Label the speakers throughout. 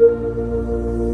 Speaker 1: thank you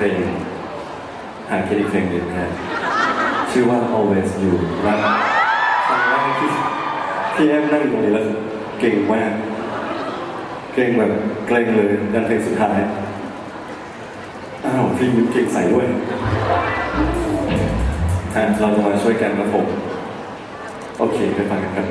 Speaker 1: เพลงหาเครดิตเพลงหนึ่งนะฮะชื่อว่า always you รักครั้งแรกที่ที่แอมนั่งอยู่ตรงนี้แล้วเก่งมาก เกรงแบบเกรงเลยยันเพลงสุดท้ายอ้าวพี่ยิ้เก่งใส่ด้วยฮะเราจะมาช่วยกันครับผม โอเคไปฟังกันครับ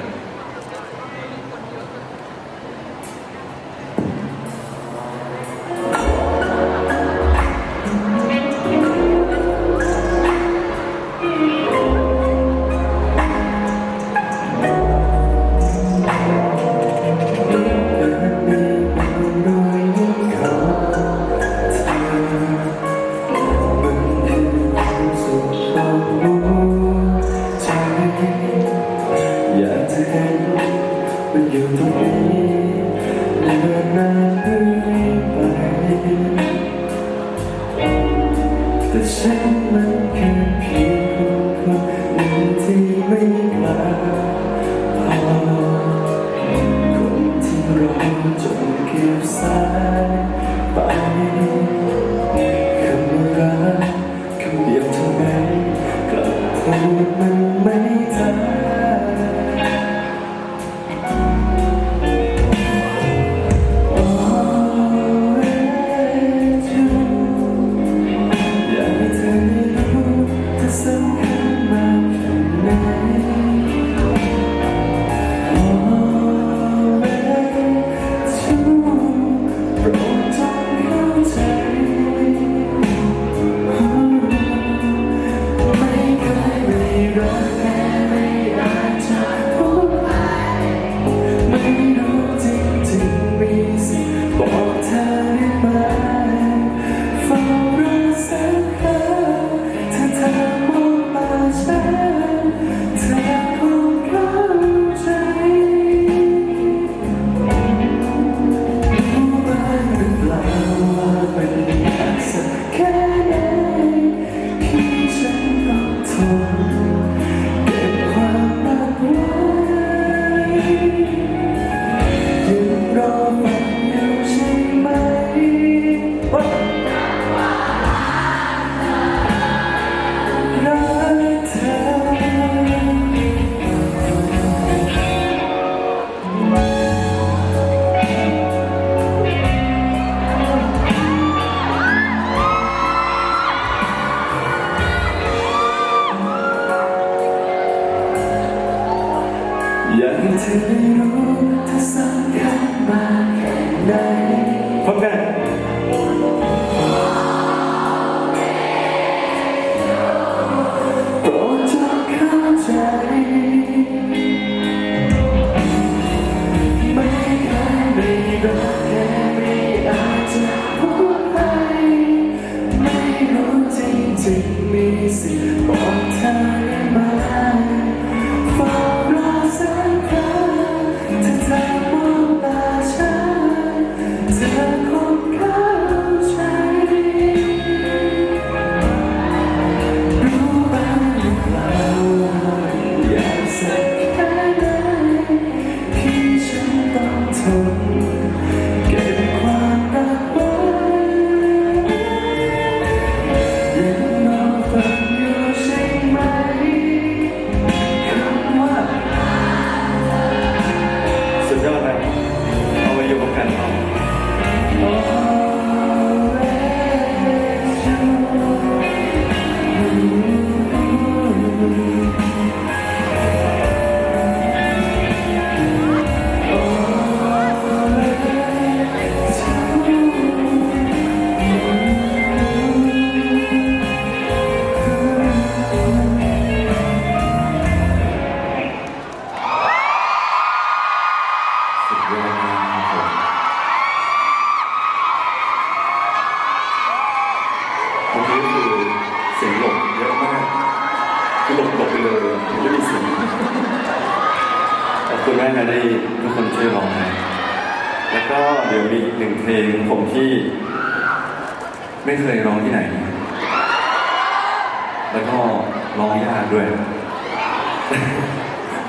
Speaker 1: อยากให้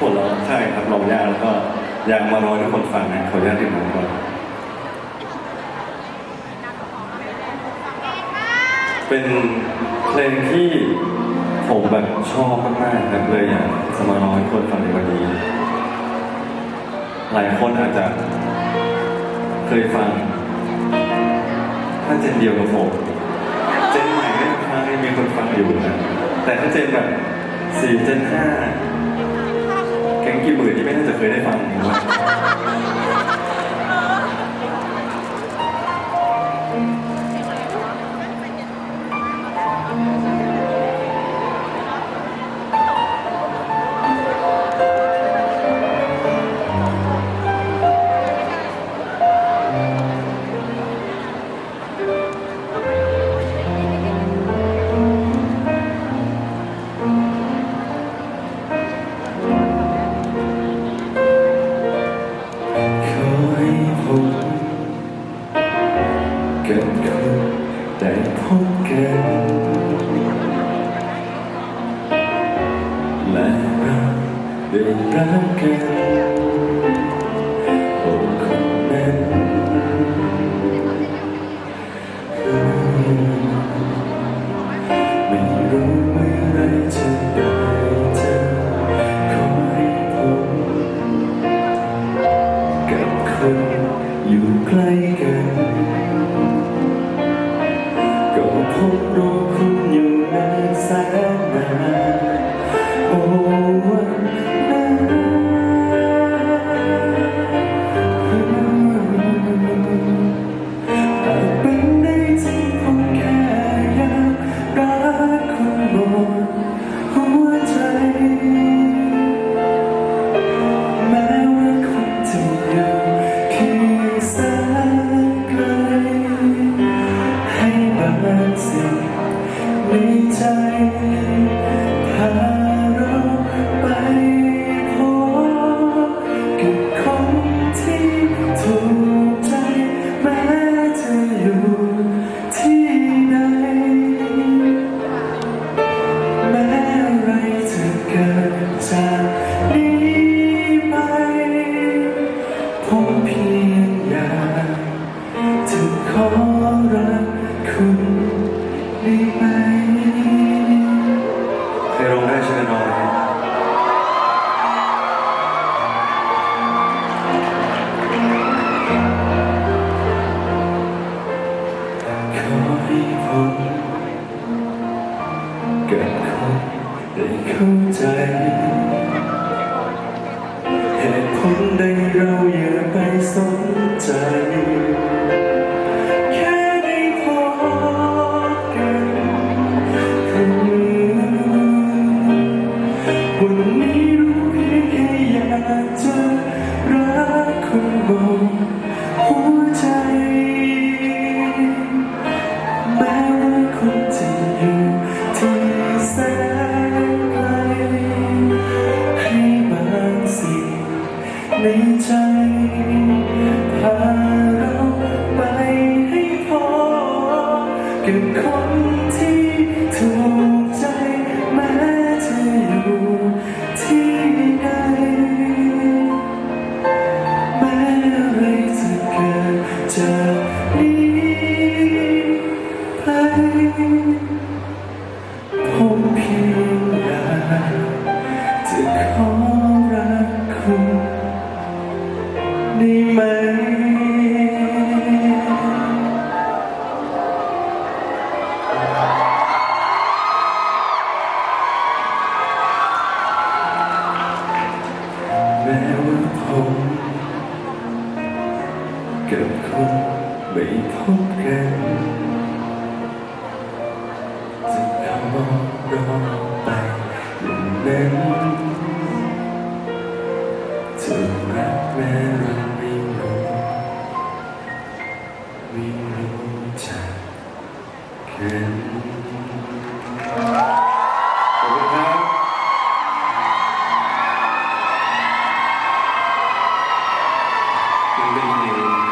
Speaker 1: ปวดร้องใช่ครับเราอยากแล้วก็อยากมาร้อยทุกคนฟังนะขออนุญาตดื่มนก่อนเป็นเพลงที่ผมแบบชอบมากๆนะเลยอยากสมาร้อยให้คนฟังในวันนี้ หลายคนอาจจะเคยฟัง ถ้าเจนเดียวกับผมเจนใหม่ไม่ฟัยมีคนฟังอยู่นะแต่ถ้าเจนแบบสี่เจนห้า กี่หมื่นที่ไม่น่าจะเคยได้ฟังนะค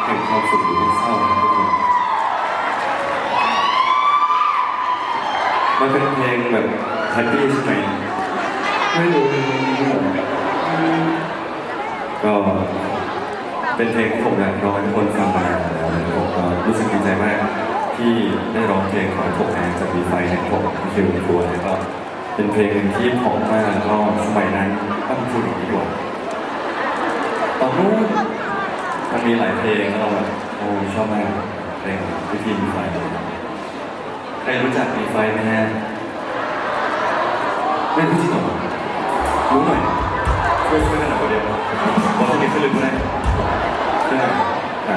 Speaker 1: ข้างความสุขหรือเศร้ามานเป็นเพลงแบบแฮปปี้ใช่ไหมไม่รู้เป็นเพลงก็เป็นเพลงที่ผมอยากร้องให้ทุกคนฟังมาแล้วผมรู้สึกดีใจมาก ที่ได้ร้องเพลงของผมแอนจากดีไฟแห่งผมคิวทัวแล้วก็เป็นเพลงหนึ่งที่ผมมากแล้วก็สมัยนั้นต้องพูดอย่างนี้ก่อนตอนนู้น มันมีหลายเพลงแล้วเราแบบโอ้ชอบมากเพลงพิธีมีไฟใครรู้จักมีไฟไหมฮะไม่รู้จริงหรอรู้หน่อยช่วยช่วยกันหน่อยเดียวบอกคนนี้ขึ้นลึกไหมใช่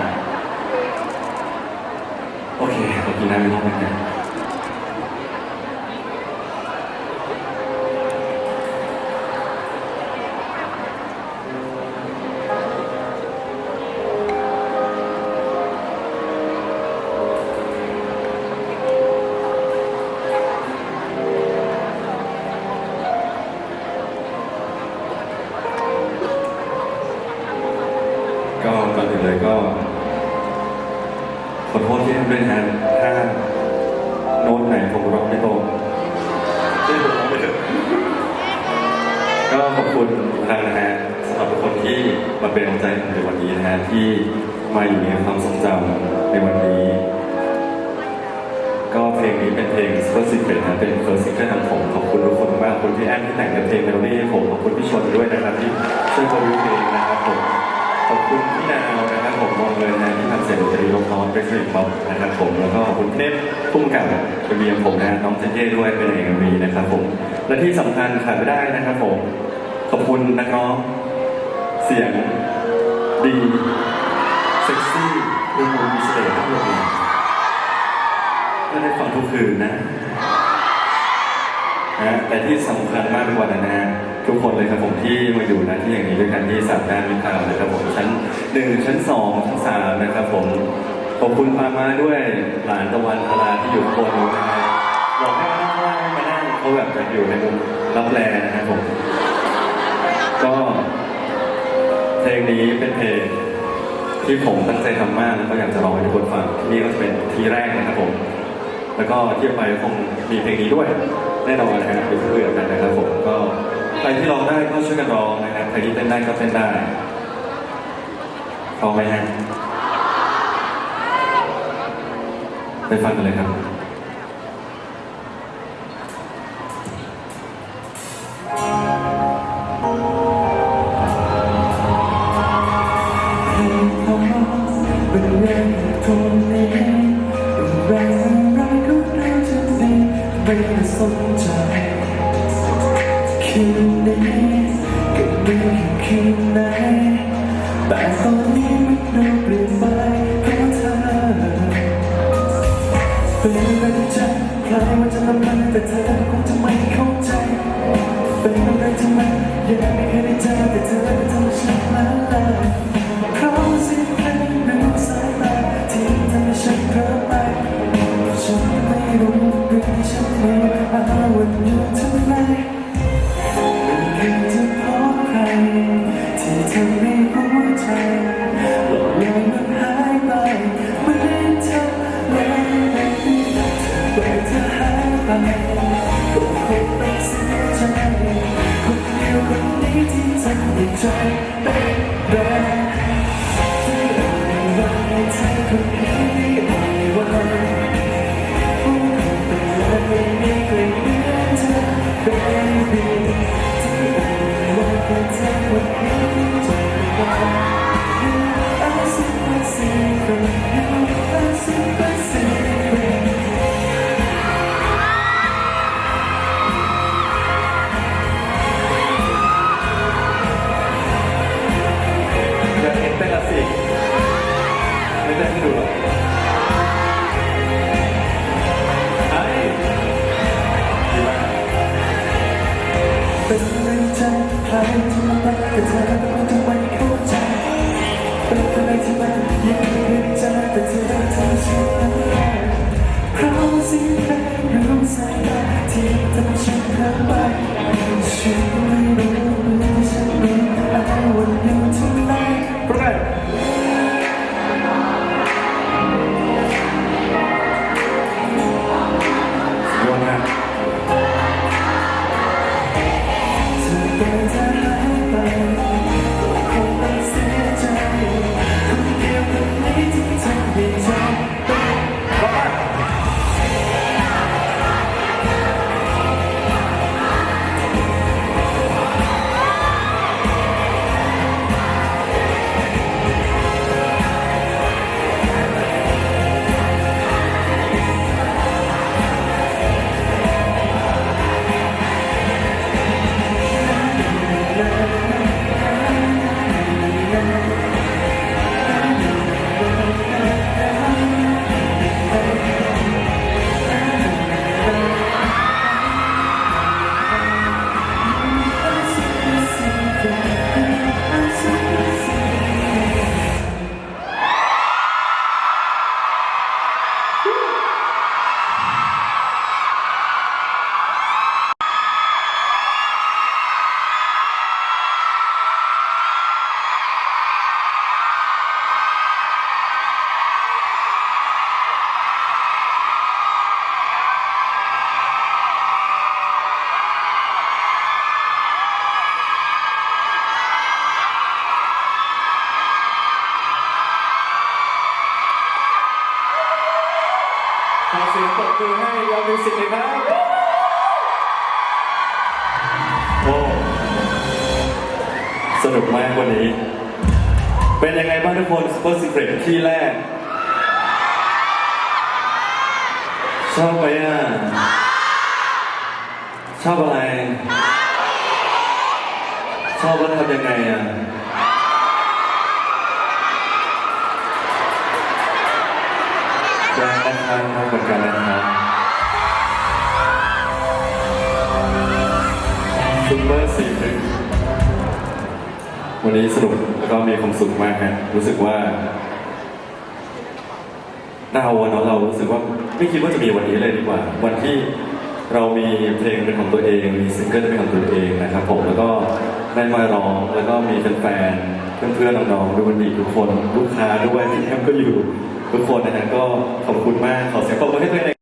Speaker 1: โอเคขอบคุณนะไม่ต้องนะ มาเป็นกำลังใจในวันนี้นะฮะที่มาอยู่ในความทรงจำในวันนี้ ก็เพลงนี้เป็นเพลง Super Secret นะเป็น first single ของผมขอบคุณทุกคนมากขอบคุณพี่แอนที่แต่งเนื้อเพลงเมโลดี้ให้ผมขอบคุณพี่ชนด้วยนะครับที่ช่วยโปรดิวเพลงนะครับผมขอบคุณพี่นาวนะครับผมมองเลยนะที่ทำเสียงดนตรีลงน้องเป็นสริปป๊อปนะครับผมแล้วก็ขอบคุณเนฟพุ่มกับเป็นเบียผมนะน้องเจเจ้ด้วยเป็นเอกวีนะครับผมและที่สำคัญขาดไม่ได้นะครับผมขอบคุณนักร้อง สียงดีเซ็กซี่ดูมูมีเสน่ห์ทั้งหมดเลยก็ได้ฟังทุกคืนนะนะแต่ที่สำคัญมากกว่านั้นนะทุกคนเลยครับผมที่มาอยู่นะที่อย่างนี้ด้วยกันที่สามด้านมิตรทาวน์นะครับผมชั้นหนึ่งชั้นสองชั้นสามนะครับผมขอบคุณพามาด้วยหลานตะวันพลาที่อยู่บนนู้นนะบอกให้มานั่งล่างให้มานั่งเขาแบบจะอยู่ในมุมรับแลนะครับผม ก็ เพลงนี้เป็นเพลงที่ผมตั้งใจทำมากแล้วก็อยากจะร้องให้ทุกคนฟังที่นี่ก็จะเป็นที่แรกนะครับผม แล้วก็ที่ไปคงมีเพลงนี้ด้วย แน่นอนนะฮะเป็นเพื่อนกันนะครับผมก็ใครที่ร้องได้ก็ช่วยกันร้องนะครับใครที่เต้นได้ก็เต้นได้พร้อมไหมฮะไปฟังกันเลยครับ
Speaker 2: baby ที่แร
Speaker 1: ก ชอบไหมอะ ชอบอะไร ชอบแล้วทำยังไงอะได้นะครับเหมือนกันนะครับซุปเปอร์สี่หนึ่งวันนี้สนุกแล้วก็มีความสุขมากฮะรู้สึกว่า หน้าวันเนาะเรารู้สึกว่าไม่คิดว่าจะมีวันนี้เลยดีกว่า วันที่เรามีเพลงเป็นของตัวเอง มีซิงเกิลเป็นของตัวเองนะครับผมแล้วก็ได้มาร้องแล้วก็มีแฟนๆเพื่อนๆน้องๆดูมันดีทุกคนลูกค้าด้วยที่แอมก็อยู่ทุกคนนะฮะก็ขอบคุณมากขอเสียงขอบคุณให้ทุกคน